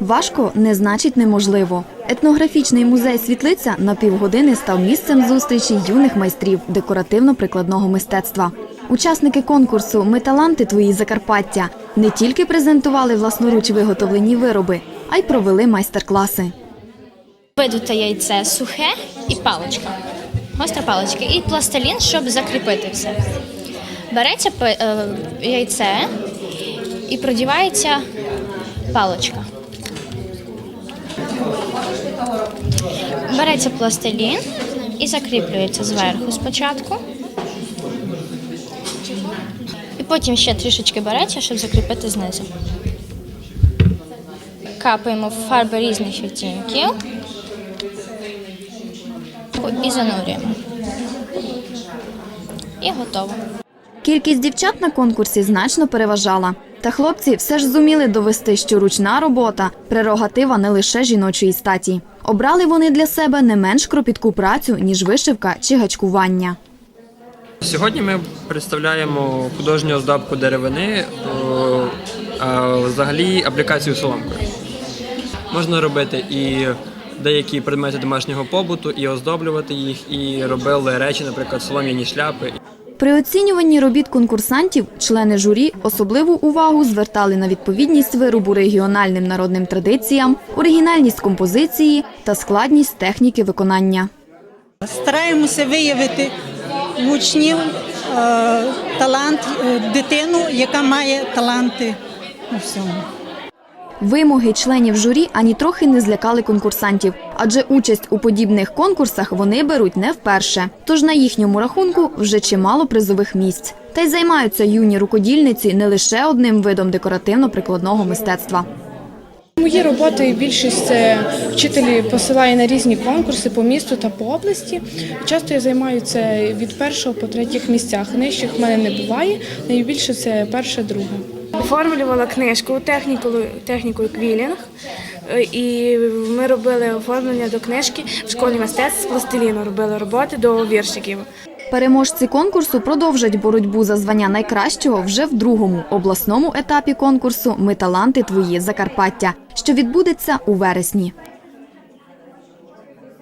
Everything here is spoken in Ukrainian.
Важко не значить неможливо. Етнографічний музей Світлиця на півгодини став місцем зустрічі юних майстрів декоративно-прикладного мистецтва. Учасники конкурсу Ми таланти твої Закарпаття не тільки презентували власноруч виготовлені вироби, а й провели майстер-класи. Видуте яйце сухе і паличка. Гостра паличка. І пластилін, щоб закріпити все. Береться е, яйце і продівається паличка. Береться пластилін і закріплюється зверху спочатку. І потім ще трішечки береться, щоб закріпити знизу. Капаємо фарби різних відтінків і занурюємо. І готово. Кількість дівчат на конкурсі значно переважала. Та хлопці все ж зуміли довести, що ручна робота прерогатива не лише жіночої статі. Обрали вони для себе не менш кропітку працю, ніж вишивка чи гачкування. Сьогодні ми представляємо художню оздобку деревини, а взагалі аплікацію соломкою. Можна робити і деякі предмети домашнього побуту, і оздоблювати їх, і робили речі, наприклад, солом'яні шляпи. При оцінюванні робіт конкурсантів члени журі особливу увагу звертали на відповідність виробу регіональним народним традиціям, оригінальність композиції та складність техніки виконання. Стараємося виявити в учнів е, талант, е, дитину, яка має таланти у всьому. Вимоги членів журі ані трохи не злякали конкурсантів, адже участь у подібних конкурсах вони беруть не вперше. Тож на їхньому рахунку вже чимало призових місць. Та й займаються юні рукодільниці не лише одним видом декоративно-прикладного мистецтва. Мої роботи більшість це вчителі посилає на різні конкурси по місту та по області. Часто я займаюся від першого по третіх місцях. Нижчих в мене не буває. Найбільше це перше, друге. Оформлювала книжку техніку, технікою квілінг. Е, І ми робили оформлення до книжки в школі мистецтв з пластиліну. Робили роботи до віршиків. Переможці конкурсу продовжать боротьбу за звання найкращого вже в другому обласному етапі конкурсу Ми таланти твої Закарпаття, що відбудеться у вересні.